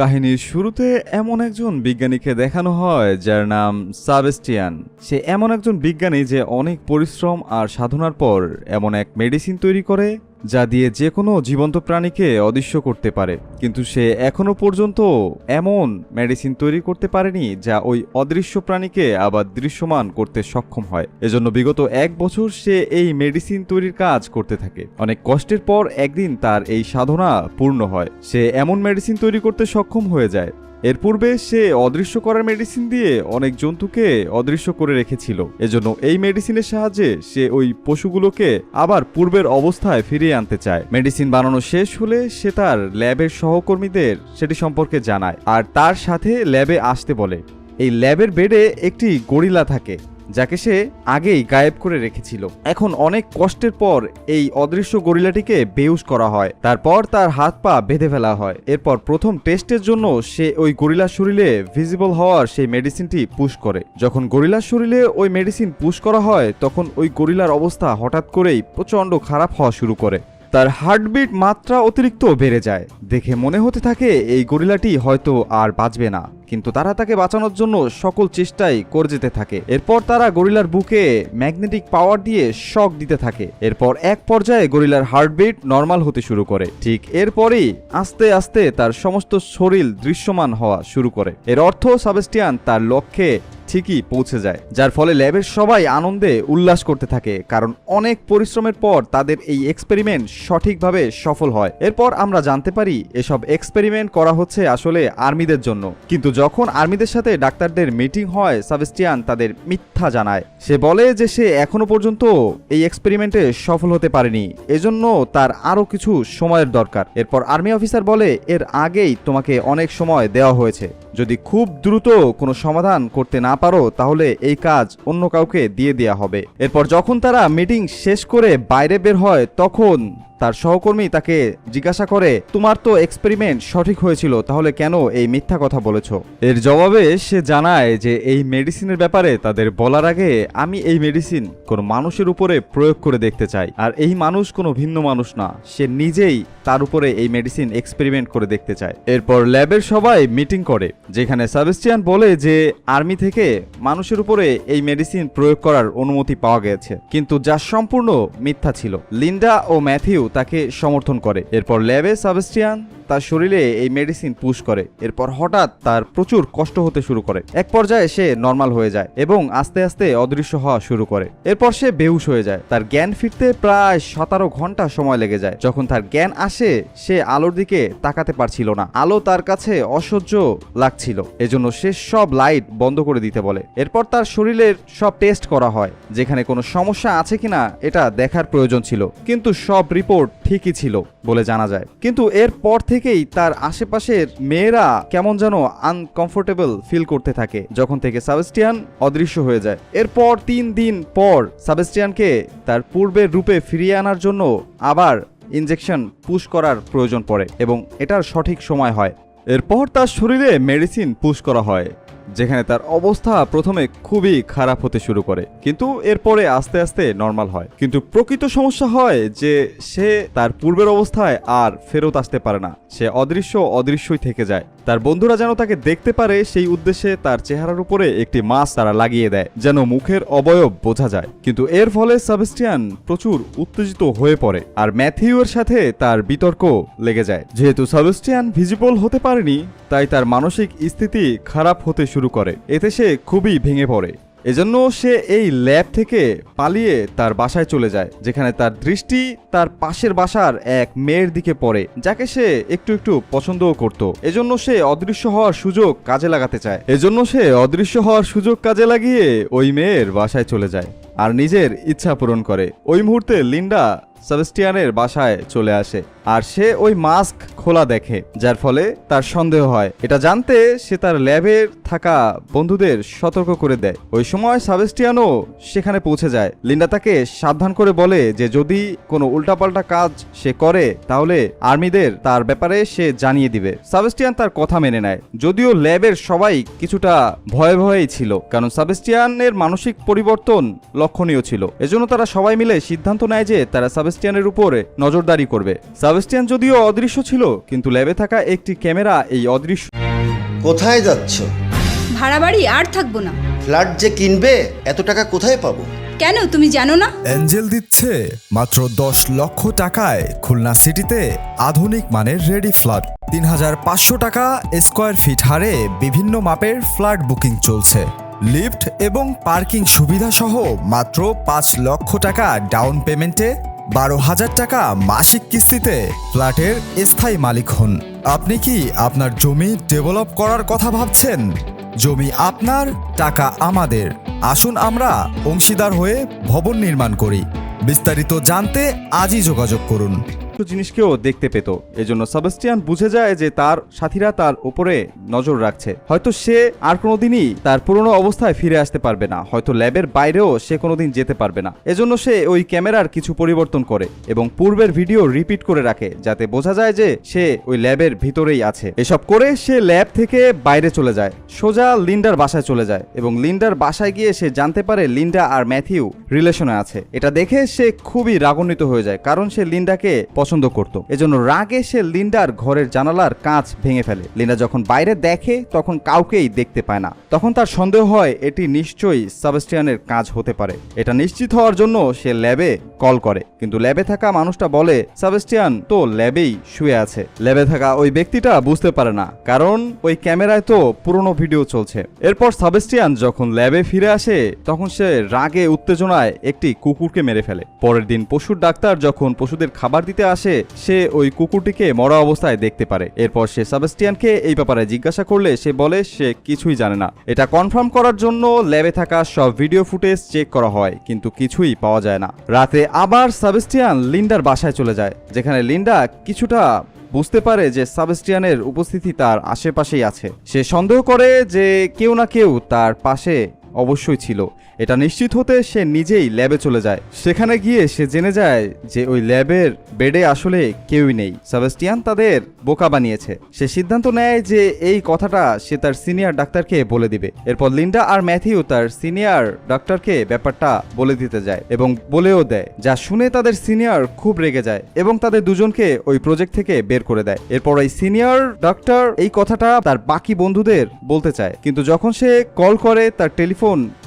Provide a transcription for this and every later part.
কাহিনীর শুরুতে এমন একজন বিজ্ঞানীকে দেখানো হয়, যার নাম সাবেস্টিয়ান। সে এমন একজন বিজ্ঞানী যে অনেক পরিশ্রম আর সাধনার পর এমন এক মেডিসিন তৈরি করে যা দিয়ে যে কোনো জীবন্ত প্রাণীকে অদৃশ্য করতে পারে। কিন্তু সে এখনও পর্যন্ত এমন মেডিসিন তৈরি করতে পারেনি যা ওই অদৃশ্য প্রাণীকে আবার দৃশ্যমান করতে সক্ষম হয়। এজন্য বিগত এক বছর সে এই মেডিসিন তৈরির কাজ করতে থাকে। অনেক কষ্টের পর একদিন তার এই সাধনা পূর্ণ হয়। সে এমন মেডিসিন তৈরি করতে সক্ষম হয়ে যায় এর পূর্বে সে অদৃশ্য করার মেডিসিন দিয়ে অনেক জন্তুকে অদৃশ্য করে রেখেছিল। এজন্য এই মেডিসিনের সাহায্যে সে ওই পশুগুলোকে আবার পূর্বের অবস্থায় ফিরিয়ে আনতে চায়। মেডিসিন বানানো শেষ হলে সে তার ল্যাবের সহকর্মীদের সেটি সম্পর্কে জানায়। আর তার সাথে ল্যাবে আসতে বলে। এই ল্যাবের বেডে একটি গরিলা থাকে। যাকে সে আগেই গায়েব করে রেখেছিল। এখন অনেক কষ্টের পর এই অদৃশ্য গরিলাটিকে বেউস করা হয়। তারপর তার হাত পা বেঁধে ফেলা হয়। এরপর প্রথম টেস্টের জন্য সে ওই গরিলার শরীরে ভিজিবল হওয়ার সেই মেডিসিনটি পুশ করে। যখন গরিলার শরীরে ওই মেডিসিন পুশ করা হয়, তখন ওই গরিলার অবস্থা হঠাৎ করেই প্রচণ্ড খারাপ হওয়া শুরু করে। তার হার্টবিট মাত্রা অতিরিক্ত বেড়ে যায়। দেখে মনে হতে থাকে এই গরিলাটি হয়তো আর বাঁচবে না। কিন্তু তারা তাকে বাঁচানোর জন্য সকল চেষ্টাই করে যেতে থাকে। এরপর তারা গরিলার বুকে ম্যাগনেটিক পাওয়ার দিয়ে শক দিতে থাকে। এরপর এক পর্যায়ে গরিলার হার্টবিট নর্মাল হতে শুরু করে। ঠিক এরপরই আস্তে আস্তে তার সমস্ত শরীর দৃশ্যমান হওয়া শুরু করে। এর অর্থ সাবেস্টিয়ান তার লক্ষ্যে ঠিকই পৌঁছে যায়, যার ফলে ল্যাবের সবাই আনন্দে উল্লাস করতে থাকে, কারণ অনেক পরিশ্রমের পর তাদের এই এক্সপেরিমেন্ট সঠিকভাবে সফল হয়। এরপর আমরা জানতে পারি, এসব এক্সপেরিমেন্ট করা হচ্ছে আসলে আর্মিদের জন্য। কিন্তু যখন আর্মিদের সাথে ডাক্তারদের মিটিং হয়, সাবেস্টিয়ান তাদের মিথ্যা জানায়। সে বলে যে সে এখনও পর্যন্ত এই এক্সপেরিমেন্টে সফল হতে পারেনি। এজন্য তার আরও কিছু সময়ের দরকার। এরপর আর্মি অফিসার বলে, এর আগেই তোমাকে অনেক সময় দেওয়া হয়েছে। যদি খুব দ্রুত কোনো সমাধান করতে না পারো, তাহলে এই কাজ অন্য কাউকে দিয়ে দেওয়া হবে। এরপর যখন তারা মিটিং শেষ করে বাইরে বের হয়, তখন তার সহকর্মী তাকে জিজ্ঞাসা করে, তোমার তো এক্সপেরিমেন্ট সঠিক হয়েছিল, তাহলে কেন এই মিথ্যা কথা বলেছ? এর জবাবে সে জানায় যে, এই মেডিসিনের ব্যাপারে তাদের বলার আগে আমি এই মেডিসিন কোনো মানুষের উপরে প্রয়োগ করে দেখতে চাই। আর এই মানুষ কোনো ভিন্ন মানুষ না, সে নিজেই তার উপরে এই মেডিসিন এক্সপেরিমেন্ট করে দেখতে চায়। এরপর ল্যাবের সবাই মিটিং করে, যেখানে সাবেস্টিয়ান বলে যে আর্মি থেকে মানুষের উপরে এই মেডিসিন প্রয়োগ করার অনুমতি পাওয়া গেছে, কিন্তু যা সম্পূর্ণ মিথ্যা ছিল। লিন্ডা ও ম্যাথিউ তাকে সমর্থন করে। এরপর ল্যাবে সাবেস্টিয়ান তার শরীরে এই মেডিসিন পুশ করে। এরপর হঠাৎ তার প্রচুর কষ্ট হতে শুরু করে। এক পর্যায়ে সে নর্মাল হয়ে যায় এবং আস্তে আস্তে অদৃশ্য হওয়া শুরু করে। এরপর সে বেহুশ হয়ে যায়। তার জ্ঞান ফিরতে প্রায় সতেরো ঘণ্টা সময় লেগে যায়। যখন তার জ্ঞান আসে, সে আলোর দিকে তাকাতে পারছিল না। আলো তার কাছে অসহ্য লাগছিল। এজন্য সে সব লাইট বন্ধ করে দিতে বলে। এরপর তার শরীরের সব টেস্ট করা হয়, যেখানে কোনো সমস্যা আছে কিনা এটা দেখার প্রয়োজন ছিল। কিন্তু সব রিপোর্ট ঠিকই ছিল বলে জানা যায়। কিন্তু এরপর থেকেই তার আশেপাশের মেয়েরা কেমন যেন আনকমফোর্টেবল ফিল করতে থাকে, যখন থেকে সাবেস্টিয়ান অদৃশ্য হয়ে যায়। এরপর তিন দিন পর সাবেস্টিয়ানকে তার পূর্বের রূপে ফিরিয়ে আনার জন্য আবার ইঞ্জেকশন পুশ করার প্রয়োজন পড়ে এবং এটার সঠিক সময় হয়। এরপর তার শরীরে মেডিসিন পুশ করা হয়। যেখানে তার অবস্থা প্রথমে খুবই খারাপ হতে শুরু করে, কিন্তু এরপরে আস্তে আস্তে নর্মাল হয়। কিন্তু প্রকৃত সমস্যা হয় যে সে তার পূর্বের অবস্থায় আর ফেরত আসতে পারে না। সে অদৃশ্য অদৃশ্যই থেকে যায়। তার বন্ধুরা যেন তাকে দেখতে পারে, সেই উদ্দেশ্যে তার চেহারার উপরে একটি মাস্ক তারা লাগিয়ে দেয়, যেন মুখের অবয়ব বোঝা যায়। কিন্তু এর ফলে সাবেস্টিয়ান প্রচুর উত্তেজিত হয়ে পড়ে আর ম্যাথিউয়ের সাথে তার বিতর্ক লেগে যায়। যেহেতু সাবেস্টিয়ান ভিজিবল হতে পারেনি, তাই তার মানসিক স্থিতি খারাপ হতে শুরু করে। এতে সে খুবই ভেঙে পড়ে। এজন্য সে এই ল্যাব থেকে পালিয়ে তার বাসায় চলে যায়, যেখানে তার দৃষ্টি তার পাশের বাসার এক মেয়ের দিকে পড়ে, যাকে সে একটু একটু পছন্দও করত। এজন্য সে অদৃশ্য হওয়ার সুযোগ কাজে লাগাতে চায়। এজন্য সে অদৃশ্য হওয়ার সুযোগ কাজে লাগিয়ে ওই মেয়ের বাসায় চলে যায় আর নিজের ইচ্ছা পূরণ করে। ওই মুহূর্তে লিন্ডা সাবেস্টিয়ানের বাসায় চলে আসে। আর সে ওই মাস্ক খোলা দেখে, যার ফলে তার সন্দেহ হয়। এটা জানতে সে তার ল্যাবের থাকা বন্ধুদের সতর্ক করে দেয়। ওই সময় সাবেস্টিয়ানও সেখানে পৌঁছে যায়। লিন্ডা তাকে সাবধান করে বলে যে, যদি কোনো উল্টাপাল্টা কাজ সে করে, তাহলে আর্মিদের তার ব্যাপারে সে জানিয়ে দিবে। সাবেস্টিয়ান তার কথা মেনে নেয়। যদিও ল্যাবের সবাই কিছুটা ভয়ে ভয়েই ছিল, কারণ সাবেস্টিয়ানের মানসিক পরিবর্তন লক্ষণীয় ছিল। এজন্য তারা সবাই মিলে সিদ্ধান্ত নেয় যে, তারা সাবেস্টিয়ানের উপরে নজরদারি করবে। সাবেস্টিয়ান সাবেস্টিয়ান যদিও অদৃশ্য ছিল কিন্তু ল্যাবে থাকা একটি ক্যামেরা এই অদৃশ্য কোথায় যাচ্ছ? ভাড়া বাড়ি আর থাকব না। ফ্ল্যাট যে কিনবে এত টাকা কোথায় পাবো? কেন? তুমি জানো না? অ্যাঞ্জেল দিচ্ছে মাত্র দশ লক্ষ টাকায় খুলনা সিটিতে আধুনিক মানের রেডি ফ্ল্যাট। তিন হাজার পাঁচশো টাকা স্কোয়ার ফিট হারে বিভিন্ন মাপের ফ্ল্যাট বুকিং চলছে। লিফট এবং পার্কিং সুবিধা সহ মাত্র পাঁচ লক্ষ টাকা ডাউন পেমেন্টে বারো হাজার টাকা মাসিক কিস্তিতে ফ্ল্যাটের স্থায়ী মালিক হন। আপনি কি আপনার জমি ডেভেলপ করার কথা ভাবছেন? জমি আপনার, টাকা আমাদের। আসুন আমরা অংশীদার হয়ে ভবন নির্মাণ করি। বিস্তারিত জানতে আজই যোগাযোগ করুন। জিনিসকেও দেখতে পেত। এজন্য সাবেস্টিয়ান বুঝে যায় যে তার সাথীরা তার উপরে নজর রাখছে। হয়তো সে আর কোনোদিনই তার পুরনো অবস্থায় ফিরে আসতে পারবে না। হয়তো ল্যাবের বাইরেও সে কোনোদিন যেতে পারবে না। এজন্য সে ওই ক্যামেরার কিছু পরিবর্তন করে এবং পূর্বের ভিডিও রিপিট করে রাখে, যাতে বোঝা যায় যে সে ওই ল্যাবের ভিতরেই আছে। এসব করে সে ল্যাব থেকে বাইরে চলে যায়। সোজা লিন্ডার বাসায় চলে যায় এবং লিন্ডার বাসায় গিয়ে সে জানতে পারে লিন্ডা আর ম্যাথিউ রিলেশনে আছে। এটা দেখে সে খুবই রাগান্বিত হয়ে যায়, কারণ সে লিন্ডাকে পছন্দ করত। এজন্য রাগে সে লিন্ডার ঘরের জানালার কাঁচ ভেঙে ফেলে। লিন্ডা যখন বাইরে দেখে, তখন কাউকেই দেখতে পায় না। তখন তার সন্দেহ হয়, এটি নিশ্চয়ই সাবেস্টিয়ানের কাজ হতে পারে। এটা নিশ্চিত হওয়ার জন্য সে ল্যাবে কল করে। কিন্তু ল্যাবে থাকা মানুষটা বলে, সাবেস্টিয়ান তো ল্যাবেই শুয়ে আছে। ল্যাবে থাকা ওই ব্যক্তিটা বুঝতে পারে না, কারণ ওই ক্যামেরায় তো পুরনো ভিডিও চলছে। এরপর সাবেস্টিয়ান যখন ল্যাবে ফিরে আসে, তখন সে রাগে উত্তেজনায় একটি কুকুরকে মেরে ফেলে। পরের দিন পশুর ডাক্তার যখন পশুদের খাবার দিতে আসে সে ওই কুকুরটিকে মরা অবস্থায় দেখতে পারে। এরপর সে সাবেস্টিয়ানকে এই ব্যাপারে জিজ্ঞাসা করলে সে বলে, সে কিছুই জানে না। এটা কনফার্ম করার জন্য ল্যাবে থাকা সব ভিডিও ফুটেজ চেক করা হয়, কিন্তু কিছুই পাওয়া যায় না। রাতে আবার সাবেস্টিয়ান লিন্ডার বাসায় চলে যায়, যেখানে লিন্ডা কিছুটা বুঝতে পারে যে সাবেস্টিয়ানের উপস্থিতি তার আশেপাশেই আছে। সে সন্দেহ করে যে কেউ না কেউ তার পাশে অবশ্যই ছিল। এটা নিশ্চিত হতে সে নিজেই ল্যাবে চলে যায়। সেখানে গিয়ে সে জেনে যায় যে ওই ল্যাবের বেডে আসলে কেউই নেই। সাবেস্টিয়ান তাদের বোকা বানিয়েছে। সে সিদ্ধান্ত নেয় যে এই কথাটা সে তার সিনিয়র ডাক্তারকে বলে দিবে। এরপর লিন্ডা আর ম্যাথিউ তার সিনিয়র ডাক্তারকে ব্যাপারটা বলে দিতে যায় এবং বলেও দেয়, যা শুনে তাদের সিনিয়র খুব রেগে যায় এবং তাদের দুজনকে ওই প্রজেক্ট থেকে বের করে দেয়। এরপর ওই সিনিয়র ডাক্তার এই কথাটা তার বাকি বন্ধুদের বলতে চায়। কিন্তু যখন সে কল করে তার টেলিফোন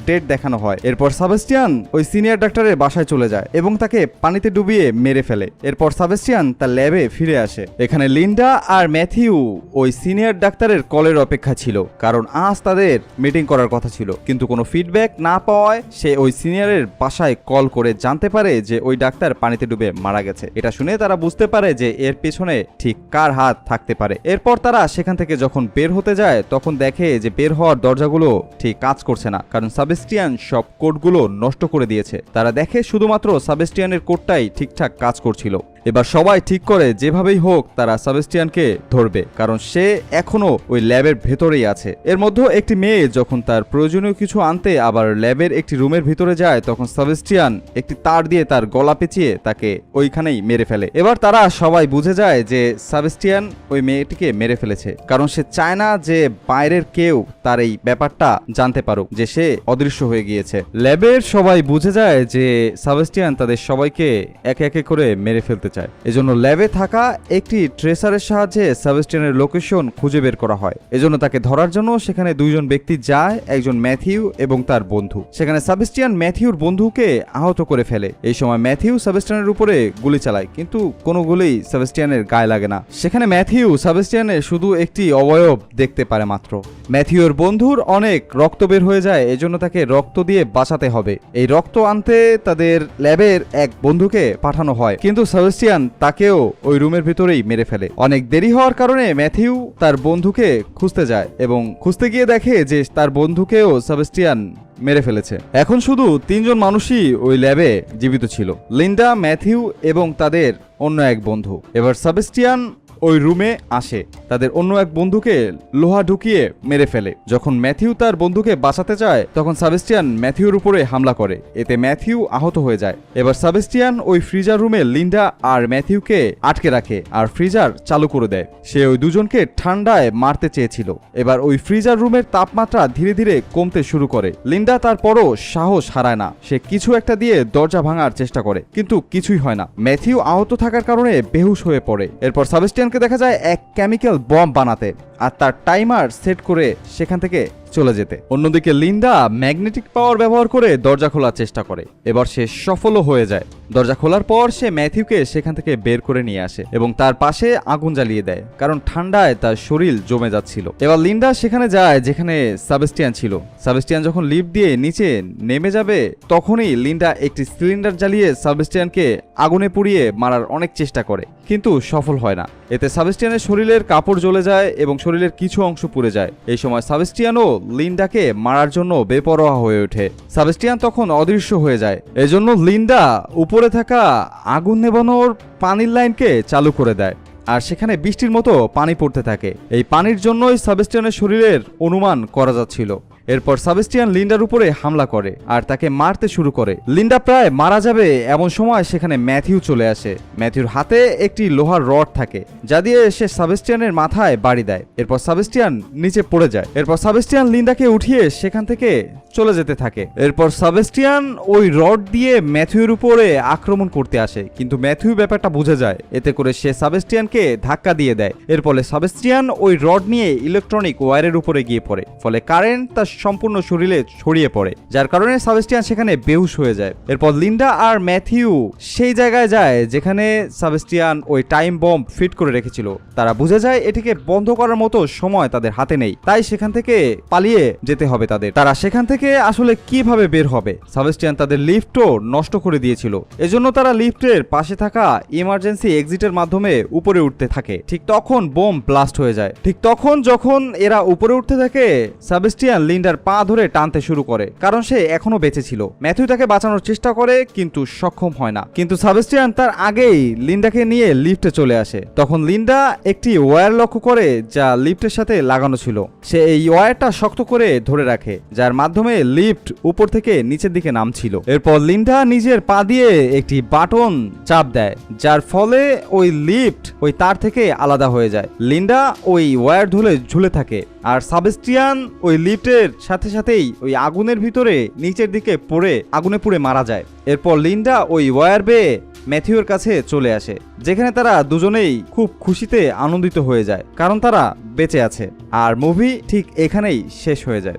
ডেট দেখানো হয়। এরপর সাবেস্টিয়ান ওই সিনিয়র ডাক্তারের বাসায় চলে যায় এবং তাকে পানিতে ডুবিয়ে মেরে ফেলে। এরপর সাবেস্টিয়ান তার ল্যাবে ফিরে আসে। এখানে লিন্ডা আর ম্যাথিউ ওই সিনিয়র ডাক্তারের কলের অপেক্ষা ছিল, কারণ আজ তাদের মিটিং করার কথা ছিল। কিন্তু কোনো ফিডব্যাক না পাওয়ায় সে ওই সিনিয়রের বাসায় কল করে জানতে পারে যে ওই ডাক্তার পানিতে ডুবে মারা গেছে। এটা শুনে তারা বুঝতে পারে যে এর পেছনে ঠিক কার হাত থাকতে পারে। এরপর তারা সেখান থেকে যখন বের হতে যায়, তখন দেখে যে বের হওয়ার দরজাগুলো ঠিক কাজ করছে না। কারণ সাবেস্টিয়ান সব কোডগুলো নষ্ট করে দিয়েছে। তারা দেখে শুধুমাত্র সাবেস্টিয়ানের কোডটাই ঠিকঠাক কাজ করছিল। এবার সবাই ঠিক করে যেভাবেই হোক তারা সাবেস্টিয়ানকে ধরবে, কারণ সে এখনও ওই ল্যাবের ভেতরেই আছে। এর মধ্যে একটি মেয়ে যখন তার প্রয়োজনীয় কিছু আনতে আবার ল্যাবের একটি রুমের ভিতরে যায়, তখন সাবেস্টিয়ান একটি তার দিয়ে তার গলা পেঁচিয়ে তাকে ওইখানেই মেরে ফেলে। এবার তারা সবাই বুঝে যায় যে সাবেস্টিয়ান ওই মেয়েটিকে মেরে ফেলেছে, কারণ সে চায় না যে বাইরের কেউ তার এই ব্যাপারটা জানতে পারুক, যে সে অদৃশ্য হয়ে গিয়েছে। ল্যাবের সবাই বুঝে যায় যে সাবেস্টিয়ান তাদের সবাইকে একে একে করে মেরে ফেলতে চায়। এজন্য ল্যাবে থাকা একটি ট্রেসারের সাহায্যে সাবেস্টিয়ানের লোকেশন খুঁজে বের করা হয়। এজন্য তাকে ধরার জন্য সেখানে দুইজন ব্যক্তি যায়, একজন ম্যাথিউ এবং তার বন্ধু। সেখানে সাবেস্টিয়ান ম্যাথিউর বন্ধুকে আহত করে ফেলে। এই সময় ম্যাথিউ সাবেস্টিয়ানের উপরে গুলি চালায়, কিন্তু কোনো গুলি সাবেস্টিয়ানের গায়ে লাগে না। সেখানে ম্যাথিউ সাবেস্টিয়ানের শুধু একটি অবয়ব দেখতে পারে মাত্র। ম্যাথিউর বন্ধুর অনেক রক্ত বের হয়ে যায়, এজন্য তাকে রক্ত দিয়ে বাঁচাতে হবে। এই রক্ত আনতে তাদের ল্যাবের এক বন্ধুকে পাঠানো হয়, কিন্তু সাবেস্টিয়ান তাকেও ওই রুমের ভিতরেই মেরে ফেলে। অনেক দেরি হওয়ার কারণে ম্যাথিউ তার বন্ধুকে খুঁজতে যায় এবং খুঁজতে গিয়ে দেখে যে তার বন্ধুকেও সাবেস্টিয়ান মেরে ফেলেছে। এখন শুধু তিনজন মানুষই ওই ল্যাবে জীবিত ছিল। লিন্ডা, ম্যাথিউ এবং তাদের অন্য এক বন্ধু। এবার সাবেস্টিয়ান ওই রুমে আসে। তাদের অন্য এক বন্ধুকে লোহা ঢুকিয়ে মেরে ফেলে। যখন ম্যাথিউ তার বন্ধুকে বাঁচাতে চায় তখন সাবেস্টিয়ান ম্যাথিউর উপরে হামলা করে। এতে ম্যাথিউ আহত হয়ে যায়। এবার সাবেস্টিয়ান ওই ফ্রিজার রুমে লিন্ডা আর ম্যাথিউকে আটকে রাখে আর ফ্রিজার চালু করে দেয়। সে ওই দুজনকে ঠান্ডায় মারতে চেয়েছিল। এবার ওই ফ্রিজার রুমের তাপমাত্রা ধীরে ধীরে কমতে শুরু করে। লিন্ডা তারপরও সাহস হারায় না। সে কিছু একটা দিয়ে দরজা ভাঙার চেষ্টা করে, কিন্তু কিছুই হয় না। ম্যাথিউ আহত থাকার কারণে বেহুশ হয়ে পড়ে। এরপর সাবেস্টিয়ানকে দেখা যায় এক কেমিক্যাল বম বানাতে আর তার টাইমার সেট করে সেখান থেকে চলে যেতে। অন্যদিকে লিন্ডা ম্যাগনেটিক পাওয়ার ব্যবহার করে দরজা খোলার চেষ্টা করে। এবার সে সফলও হয়ে যায়। দরজা খোলার পর সে ম্যাথিউকে সেখান থেকে বের করে নিয়ে আসে এবং তার পাশে আগুন জ্বালিয়ে দেয়, কারণ ঠান্ডায় তার শরীর জমে যাচ্ছিল। এবার লিন্ডা সেখানে যায় যেখানে সাবেস্টিয়ান ছিল। সাবেস্টিয়ান যখন লিফট দিয়ে নিচে নেমে যাবে, তখনই লিন্ডা একটি সিলিন্ডার জ্বালিয়ে সাবেস্টিয়ানকে আগুনে পুড়িয়ে মারার অনেক চেষ্টা করে, কিন্তু সফল হয় না। এতে সাবেস্টিয়ানের শরীরের কাপড় জ্বলে যায় এবং শরীরের কিছু অংশ পুড়ে যায়। এই সময় সাবেস্টিয়ানও লিন্ডাকে মারার জন্য বেপরোয়া হয়ে ওঠে। সাবেস্টিয়ান তখন অদৃশ্য হয়ে যায়। এজন্য লিন্ডা উপরে থাকা আগুন নেবানোর পানির লাইনকে চালু করে দেয় আর সেখানে বৃষ্টির মতো পানি পড়তে থাকে। এই পানির জন্যই সাবেস্টিয়ানের শরীরের অনুমান করা যাচ্ছিল। এরপর সাবেস্টিয়ান লিন্ডার উপরে হামলা করে আর তাকে মারতে শুরু করে। লিন্ডা প্রায় মারা যাবে এমন সময় সেখানে ম্যাথিউ চলে আসে। ম্যাথিউর হাতে একটি লোহার রড থাকে, যা দিয়ে সে সাবেস্টিয়ানের মাথায় বাড়ি দেয়। এরপর সাবেস্টিয়ান নিচে পড়ে যায়। এরপর সাবেস্টিয়ান লিন্ডাকে উঠিয়ে সেখান থেকে চলে যেতে থাকে। এরপর সাবেস্টিয়ান ওই রড দিয়ে ম্যাথিউর উপরে আক্রমণ করতে আসে, কিন্তু ম্যাথিউ ব্যাপারটা বুঝে যায়। এতে করে সে সাবেস্টিয়ানকে ধাক্কা দিয়ে দেয়। এর ফলে সাবেস্টিয়ান ওই রড নিয়ে ইলেকট্রনিক ওয়্যারের উপরে গিয়ে পড়ে। ফলে কারেন্ট তার সম্পূর্ণ শরীরে ছড়িয়ে পড়ে, যার কারণে সাবেস্টিয়ান সেখানে বেহুশ হয়ে যায়। এরপর লিন্ডা আর ম্যাথিউ সেই জায়গায় যায় যেখানে সাবেস্টিয়ান ওই টাইম বম্ব ফিট করে রেখেছিল। তারা বুঝে যায় এটিকে বন্ধ করার মতো সময় তাদের হাতে নেই, তাই সেখান থেকে পালিয়ে যেতে হবে তাদের। তারা সেখান থেকে আসলে কীভাবে বের হবে? সাবেস্টিয়ান তাদের লিফটও নষ্ট করে দিয়েছিল। এজন্য তারা লিফটের পাশে থাকা ইমার্জেন্সি এক্সিটের মাধ্যমে উপরে উঠতে থাকে। ঠিক তখন বোম ব্লাস্ট হয়ে যায়। ঠিক তখন যখন এরা উপরে উঠতে থাকে, সাবেস্টিয়ান লিন্ডার পা ধরে টানতে শুরু করে, কারণ সে এখনও বেঁচে ছিল। ম্যাথিউ তাকে বাঁচানোর চেষ্টা করে, কিন্তু সক্ষম হয় না। কিন্তু সাবেস্টিয়ান তার আগেই লিন্ডাকে নিয়ে লিফটে চলে আসে। তখন লিন্ডা একটি ওয়্যার লক্ষ্য করে, যা লিফটের সাথে লাগানো ছিল। সে এই ওয়্যারটা শক্ত করে ধরে রাখে, যার মাধ্যমে লিফট উপর থেকে নিচের দিকে নামছিল। এরপর লিন্ডা নিজের পা দিয়ে একটি বাটন চাপ দেয়, যার ফলে ওই লিফট ওই তার থেকে আলাদা হয়ে যায়। লিন্ডা ওই ওয়্যার ধুলে ঝুলে থাকে। আর সাবেস্টিয়ান ওই লিফটের সাথে সাথেই ওই আগুনের ভিতরে নিচের দিকে পড়ে, আগুনে পুড়ে মারা যায়। এরপর লিন্ডা ওই ওয়ার বেয়ে ম্যাথিউর কাছে চলে আসে, যেখানে তারা দুজনেই খুব খুশিতে আনন্দিত হয়ে যায়, কারণ তারা বেঁচে আছে। আর মুভি ঠিক এখানেই শেষ হয়ে যায়।